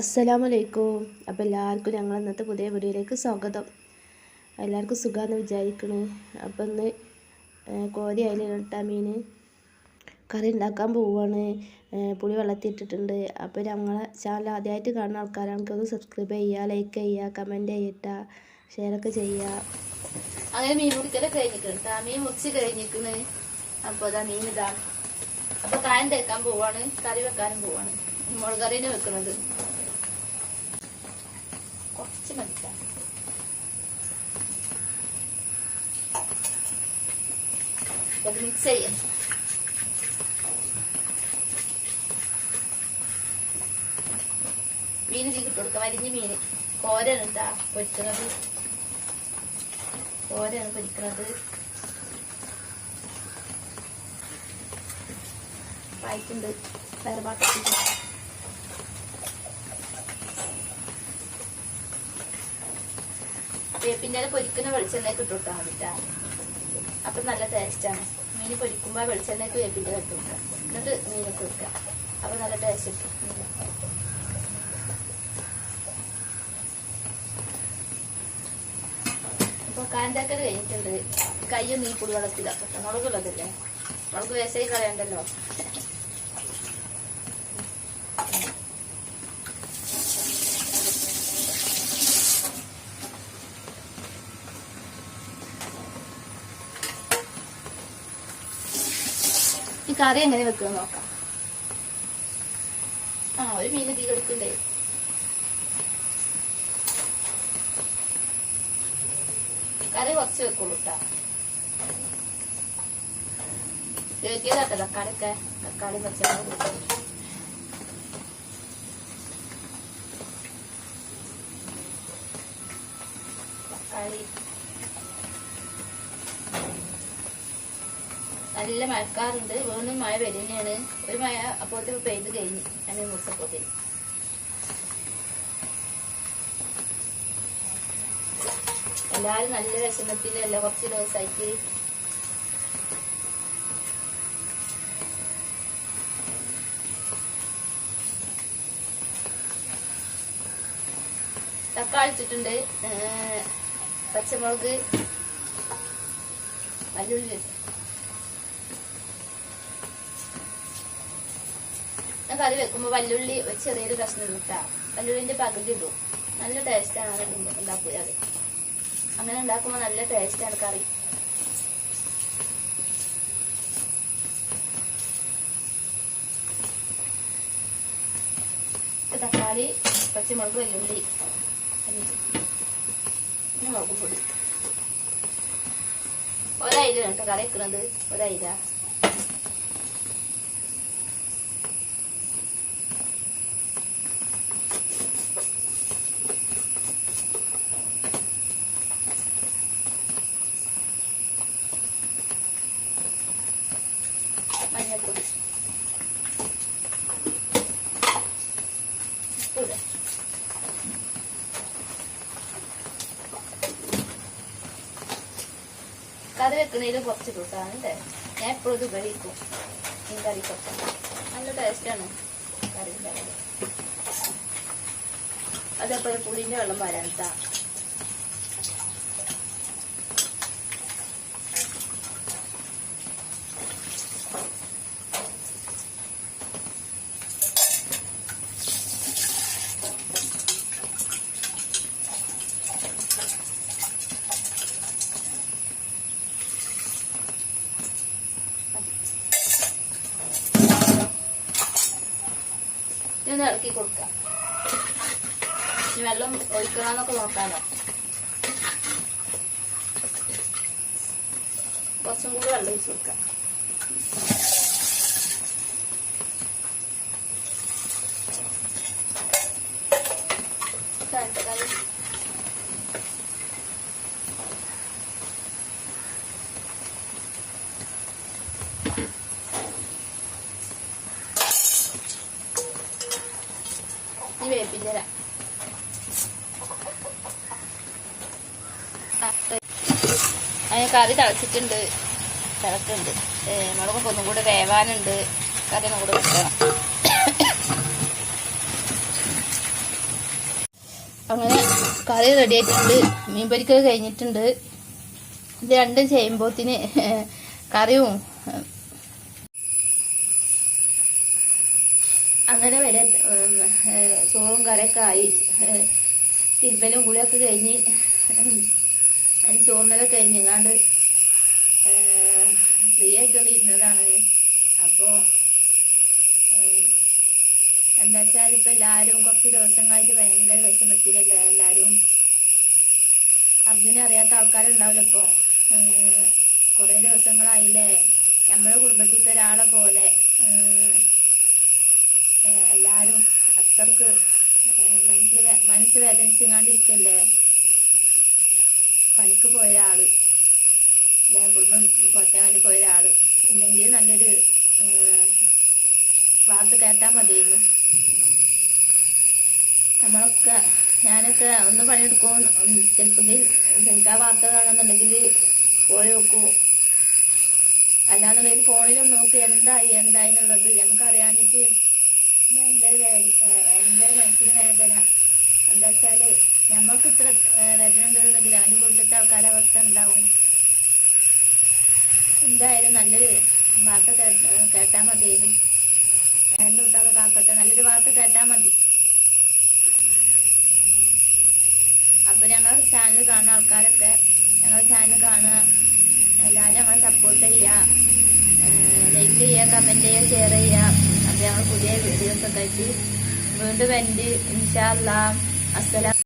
അസ്സലാമലൈക്കും. അപ്പോൾ എല്ലാവർക്കും ഞങ്ങൾ ഇന്നത്തെ പുതിയ വീഡിയോയിലേക്ക് സ്വാഗതം. എല്ലാവർക്കും സുഖമാണെന്ന് വിചാരിക്കണേ. അപ്പോൾ ഇന്ന് കോരി അതിലിട്ട മീൻ കറി ഉണ്ടാക്കാൻ പോവുകയാണ് പുളി വെള്ളത്തിയിട്ടിട്ടുണ്ട്. അപ്പോൾ ഞങ്ങളെ ചാനൽ ആദ്യമായിട്ട് കാണുന്ന ആൾക്കാരാണെങ്കിൽ ഒന്ന് സബ്സ്ക്രൈബ് ചെയ്യുക ലൈക്ക് ചെയ്യുക കമന്റ് ചെയ്യട്ട ഷെയറൊക്കെ ചെയ്യുക അങ്ങനെ മീൻ മുറിക്കലൊക്കെ കഴിഞ്ഞിട്ടുണ്ട് ആ മീൻ മുറിച്ച് കഴിഞ്ഞിരിക്കണ് അപ്പൊ അതാ മീൻ ഇതാണ് അപ്പോൾ കായം തേക്കാൻ പോവാണ്. കറി വെക്കാനും പോവാണ്. മുളക് കറീനെ വെക്കുന്നത് കുറച്ച് മതിക്കാം. മിക്സ് ചെയ്യാം. മീൻ ഇട്ട് കൊടുക്കാം. അരിഞ്ഞ മീൻ. കോരാണ് കേട്ടാ പൊരിക്കുന്നത് കോരാണ് പൊരിക്കുന്നത് വായിക്കുണ്ട് വേറെ പാട്ടത്തിൽ വേപ്പിന്റെ പൊരിക്കുന്ന വെളിച്ചെണ്ണയ്ക്ക് ഇട്ട് കൊടുത്താൽ കേട്ടോ അപ്പം നല്ല ടേസ്റ്റാണ് മീൻ പൊരിക്കുമ്പോൾ വെളിച്ചെണ്ണയ്ക്ക് വേപ്പിന്റെ ഇട്ട് കൊടുക്കുക എന്നിട്ട് മീനൊക്കെ കൊടുക്കുക അപ്പം നല്ല ടേസ്റ്റ് കിട്ടും. ഇപ്പൊ കാന്താക്കൽ കഴിഞ്ഞിട്ടുണ്ട്. കയ്യൊന്നും ഈ പുളിവെള്ളത്തിലാക്കട്ടെ മുളകുള്ളതല്ലേ മുളക് വേസായി കളയണ്ടല്ലോ. കറി എങ്ങനെ വെക്കുന്നത് നോക്കാം. ആ ഒരു മീൻ തീ കൊടുക്കണ്ടേ കറി കുറച്ച് വെക്കുള്ളൂ കേട്ടോ ചോദിക്കാത്ത തക്കാളിയൊക്കെ തക്കാളി പച്ചമുളക് തക്കാളി നല്ല മഴക്കാറുണ്ട്. വീണ്ടും മഴ വരുന്നതാണ് ഒരു മഴ അപ്പോഴത്തേക്ക് പെയ്ത് കഴിഞ്ഞു. അമ്മ മുറിച്ചപ്പോഴത്തേക്ക് എല്ലാരും നല്ല വിഷമത്തിലല്ല? കുറച്ച് ദിവസമായിട്ട് തക്കാളി ഇട്ടിട്ടുണ്ട്. പച്ചമുളക് വല്ലുള്ളി ഇട്ടു. ഞാൻ കറി വെക്കുമ്പോൾ വല്ലുള്ളി ചെറിയൊരു കഷ്ണം ഇട്ടാ. വല്ലുള്ളിന്റെ പകുതി ഇടും. നല്ല ടേസ്റ്റാണ് ഉണ്ടാക്കുക അത് അങ്ങനെ ഉണ്ടാക്കുമ്പോ നല്ല ടേസ്റ്റാണ് കറി. തക്കാളി പച്ചമുളക് വെല്ലുള്ളി പിന്നെ മുളക് പൊടി. കേട്ടോ കറി വെക്കുന്നത് ഒരയില. കറി വെക്കുന്നതിൽ കുറച്ച് കൂട്ടാണ് അല്ലേ ഞാൻ എപ്പോഴും ഇത് ഉപയോഗിക്കും. മീൻ കറിക്കൊക്കെ. നല്ല ടേസ്റ്റാണ് കറി അതേപോലെ പുളിന്റെ വെള്ളം വരാൻ ഇതൊന്ന് ഇറക്കി കൊടുക്കാം വെള്ളം ഒഴിക്കണമെന്നൊക്കെ നോക്കാലോ. കുറച്ചും കൂടി വെള്ളം ഒഴിച്ച് കൊടുക്കാം വേപ്പിന്റെ അതിന് കറി തിളച്ചിട്ടുണ്ട്. തിളക്കുണ്ട്. മുളകൊക്കെ ഒന്നും കൂടെ വേവാനുണ്ട്. കറി ഒന്നും കൂടെ വെക്കണം. അങ്ങനെ കറി റെഡി ആയിട്ടുണ്ട്. മീൻ പൊരിക്കൽ കഴിഞ്ഞിട്ടുണ്ട്. ഇത് രണ്ടും ചെയ്യുമ്പോത്തിന് കറിയും അങ്ങനെ വരെ ചോറും കറിയൊക്കെ ആയി. തിരുമ്പലും കുളിയൊക്കെ കഴിഞ്ഞ് ചോറിനൊക്കെ കഴിഞ്ഞങ്ങാണ്ട് ഫ്രീ ആയിട്ടൊന്ന് ഇരുന്നതാണ് അപ്പോൾ എന്താ വെച്ചാൽ ഇപ്പം എല്ലാവരും കുറച്ച് ദിവസങ്ങളായിട്ട് ഭയങ്കര വിഷമത്തിലല്ല? എല്ലാവരും അതിനെ അറിയാത്ത ആൾക്കാരുണ്ടാവില്ല ഇപ്പോൾ കുറെ ദിവസങ്ങളായില്ലേ? നമ്മുടെ കുടുംബത്തിലത്തെ ഒരാളെ പോലെ എല്ലാരും അത്രയ്ക്ക് മനസ്സിൽ മനസ്സ് വേദനിച്ചെങ്ങാണ്ടിരിക്കല്ലേ? പണിക്ക് പോയ ആൾ. അല്ലെ കുടുംബം പോറ്റാൻ വേണ്ടി പോയ ആൾ ഇല്ലെങ്കിൽ നല്ലൊരു വാർത്ത കേട്ടാൽ മതിയായിരുന്നു. നമ്മളൊക്കെ ഞാനൊക്കെ ഒന്ന് പണിയെടുക്കും ചിലപ്പോൾ എനിക്ക് വാർത്ത കാണുന്നുണ്ടെങ്കിൽ പോയി നോക്കൂ. അല്ലാന്നുണ്ടെങ്കിൽ ഫോണിലും നോക്കി എന്തായി എന്തായി എന്നുള്ളത് നമുക്ക് ഭയങ്കര ഭയങ്കര മനസ്സിന് വേദന. എന്താ വെച്ചാൽ നമ്മൾക്ക് ഇത്ര വേദന ഉണ്ടെന്നുണ്ടെങ്കിൽ അവന് വീട്ടിലത്തെ ആൾക്കാരുടെ അവസ്ഥ ഉണ്ടാവും എന്തായാലും നല്ലൊരു വാർത്ത കേട്ടാൽ കേട്ടാ മതിയായിരുന്നു എന്റെ കുട്ടാതെ കാക്കട്ടെ. നല്ലൊരു വാർത്ത കേട്ടാ മതി. അപ്പൊ ഞങ്ങൾ ചാനൽ കാണുന്ന ആൾക്കാരൊക്കെ ഞങ്ങൾ ചാനൽ കാണുക. എല്ലാവരും ഞങ്ങളെ സപ്പോർട്ട് ചെയ്യുക. ലൈക്ക് ചെയ്യുക കമന്റ് ചെയ്യുക ഷെയർ ചെയ്യുക. ഞങ്ങൾ പുതിയ വീഡിയോസ് ഒക്കെ ആയിട്ട് വീണ്ടും എന്റെ ഇൻഷാല്ലാം അസ്സലാം